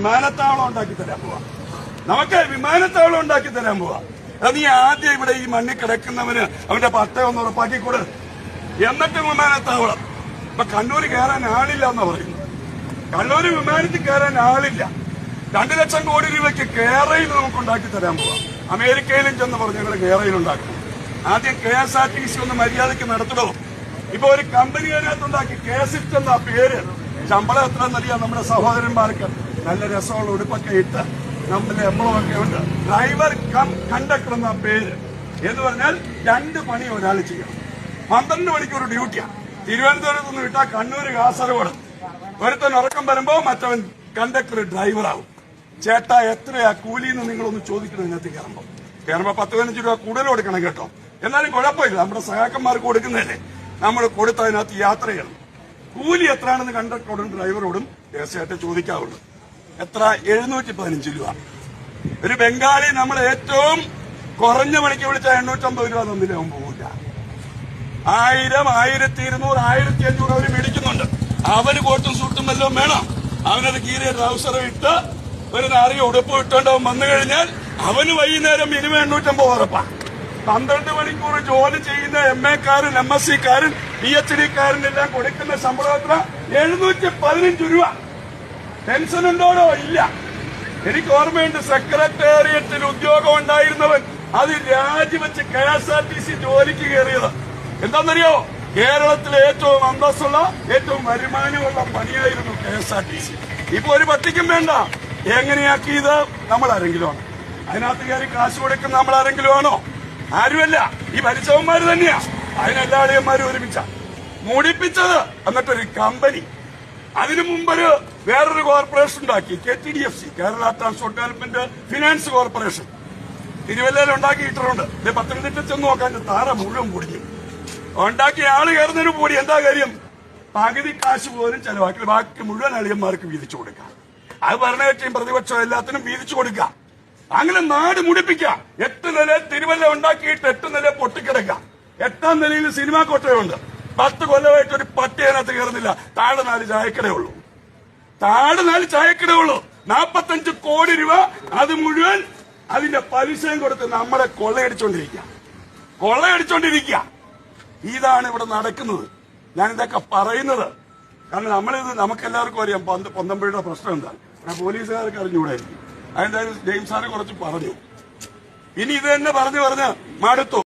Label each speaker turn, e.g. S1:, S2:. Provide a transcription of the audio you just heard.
S1: വിമാനത്താവളം ഉണ്ടാക്കി തരാൻ പോവാ. നമുക്ക് വിമാനത്താവളം ഉണ്ടാക്കി തരാൻ പോവാ. അത് നീ ആദ്യം ഇവിടെ ഈ മണ്ണിൽ കിടക്കുന്നവന് അവന്റെ പട്ടയം ഒന്ന് ഉറപ്പാക്കി കൊടു. എന്നിട്ട് വിമാനത്താവളം. ഇപ്പൊ കണ്ണൂര് കയറാൻ ആളില്ല എന്ന് പറയുന്നു കണ്ണൂര് വിമാനത്തിൽ കയറാൻ ആളില്ല. രണ്ടു ലക്ഷം കോടി രൂപയ്ക്ക് കേരളയിൽ നമുക്ക് ഉണ്ടാക്കി തരാൻ പോവാം. അമേരിക്കയിലും ചെന്ന് പറഞ്ഞു ഞങ്ങൾ കേരളയിൽ ഉണ്ടാക്കും ആദ്യം K S R T C ഒന്ന് മര്യാദയ്ക്ക് നടത്തണോ. ഇപ്പൊ ഒരു കമ്പനി അതിനകത്തുണ്ടാക്കി കെ എസ് ഇറ്റ് എന്ന പേര്. ശമ്പളം എത്ര എന്നറിയാം നമ്മുടെ സഹോദരന്മാർക്ക്. നല്ല രസമുള്ള ഉടുപ്പൊക്കെ ഇട്ട് നമ്മുടെ എപ്പോഴൊക്കെ ഉണ്ട്. ഡ്രൈവർ കം കണ്ടക്ടർ എന്ന പേര് എന്ന് പറഞ്ഞാൽ രണ്ട് പണി ഒരാൾ ചെയ്യണം. പന്ത്രണ്ട് മണിക്കൂർ ഡ്യൂട്ടിയാണ്. തിരുവനന്തപുരത്ത് നിന്ന് വിട്ടാൽ കണ്ണൂർ കാസർഗോഡ്. ഒരുത്തൻ ഉറക്കം വരുമ്പോൾ മറ്റവൻ കണ്ടക്ടർ ഡ്രൈവറാവും. ചേട്ട എത്രയാ കൂലിന്ന് നിങ്ങളൊന്ന് ചോദിക്കണം ഇതിനകത്ത് കയറുമ്പോ. കയറുമ്പോ പത്ത് പതിനഞ്ച് രൂപ കൂടുതൽ കൊടുക്കണം കേട്ടോ. എന്നാലും കുഴപ്പമില്ല. നമ്മുടെ സഹാക്കന്മാർക്ക് കൊടുക്കുന്നതല്ലേ. നമ്മൾ കൊടുത്തതിനകത്ത് യാത്ര ചെയ്യണം കൂലി എത്രയാണെന്ന് കണ്ടക്ടറോടും ഡ്രൈവറോടും തീർച്ചയായിട്ടും ചോദിക്കാവുള്ളൂ എത്ര? എഴുന്നൂറ്റി പതിനഞ്ച് രൂപ. ഒരു ബംഗാളി നമ്മൾ ഏറ്റവും കുറഞ്ഞ മണിക്ക് വിളിച്ചാൽ എണ്ണൂറ്റമ്പത് രൂപ തന്നില്ല പോകില്ല ആയിരം ആയിരത്തി ഇരുന്നൂറ് ആയിരത്തി അഞ്ഞൂറ് അവർ മേടിക്കുന്നുണ്ട്. അവന് കോട്ടും സൂട്ടും വല്ലതും വേണം. അവനത് കീറിയ ട്രൗസറും ഇട്ട് ഒരു നാറിയ ഉടുപ്പ് ഇട്ടുകൊണ്ട് അവൻ വന്നു കഴിഞ്ഞാൽ അവന് വൈകുന്നേരം മിനിമം എണ്ണൂറ്റമ്പത് ഉറപ്പാ. പന്ത്രണ്ട് മണിക്കൂർ ജോലി ചെയ്യുന്ന എം എ കാരൻ എം എസ് സി കാരൻ പി എച്ച് ഡി കാരനെല്ലാം കൊടുക്കുന്ന ശമ്പളം എത്ര? എഴുന്നൂറ്റി പതിനഞ്ച് രൂപ. പെൻഷൻ ഉണ്ടോടോ ഇല്ല. എനിക്ക് ഓർമ്മയുണ്ട് സെക്രട്ടേറിയറ്റിൽ ഉദ്യോഗം ഉണ്ടായിരുന്നവൻ അത് രാജിവെച്ച് K S R T C ജോലിക്ക് കയറിയത്. എന്താണെന്നറിയോ? കേരളത്തിലെ ഏറ്റവും അന്തസ്സുള്ള ഏറ്റവും വരുമാനമുള്ള പണിയായിരുന്നു K S R T C. ഇപ്പൊ ഒരു പട്ടിക്കും വേണ്ട. എങ്ങനെയാക്കിയത്? നമ്മൾ ആരെങ്കിലും ആണ് അതിനകത്ത് കയറി കാശ് കൊടുക്കുന്ന നമ്മൾ ആരെങ്കിലും ആണോ ആരുമല്ല. ഈ ഭരിച്ചവന്മാര് തന്നെയാ. അതിനെല്ലാ അളിയന്മാരും ഒരുമിച്ച. മുടിപ്പിച്ചത്. എന്നിട്ടൊരു കമ്പനി. അതിനു മുമ്പൊരു വേറൊരു കോർപ്പറേഷൻ ഉണ്ടാക്കി. K T D F C Kerala transport development finance corporation. തിരുവല്ലയിൽ ഉണ്ടാക്കിയിട്ടുണ്ട്. ഇത് പത്തനംതിട്ട ചെന്ന് നോക്കാൻ താറ മുഴുവൻ പൊടിക്കും ഉണ്ടാക്കിയ ആൾ കയറുന്നതിന് കൂടി എന്താ കാര്യം? പകുതി കാശ് പോലും ചെലവാക്കി. ബാക്കി മുഴുവൻ അളിയന്മാർക്ക് വീതിച്ചു കൊടുക്കാം. അത് ഭരണകക്ഷിയും പ്രതിപക്ഷം എല്ലാത്തിനും വീതിച്ചു കൊടുക്കാം. അങ്ങനെ നാട് മുടിപ്പിക്കാം. എട്ട് നില തിരുവല്ല ഉണ്ടാക്കിയിട്ട് എട്ട് നില പൊട്ടിക്കിടക്കാം. എട്ടാം നിലയിൽ സിനിമാ കോട്ടയുണ്ട്. പത്ത് കൊല്ലമായിട്ട് ഒരു പട്ടി അതിനകത്ത് കയറുന്നില്ല. താഴെ നാല് ചായക്കടേ ഉള്ളൂ. താഴെ നാല് ചായക്കടേ ഉള്ളൂ. നാപ്പത്തഞ്ച് കോടി രൂപ അത് മുഴുവൻ അതിന്റെ പലിശയും കൊടുത്ത് നമ്മളെ കൊള്ളയടിച്ചോണ്ടിരിക്കുക കൊള്ളയടിച്ചോണ്ടിരിക്കുക ഇതാണ് ഇവിടെ നടക്കുന്നത്. ഞാൻ ഇതൊക്കെ പറയുന്നത്. കാരണം നമ്മളിത് നമുക്കെല്ലാവർക്കും അറിയാം. പൊന്ത- പൊന്തമ്പഴിയുടെ പ്രശ്നം എന്താണ് ഇവിടെ പോലീസുകാർക്ക് അറിഞ്ഞുകൂടായിരിക്കും. അതെന്തായാലും ജെയിംസ് സാറ് കുറച്ച് പറഞ്ഞു. ഇനി ഇത് തന്നെ പറഞ്ഞു പറഞ്ഞ് മടുത്തു.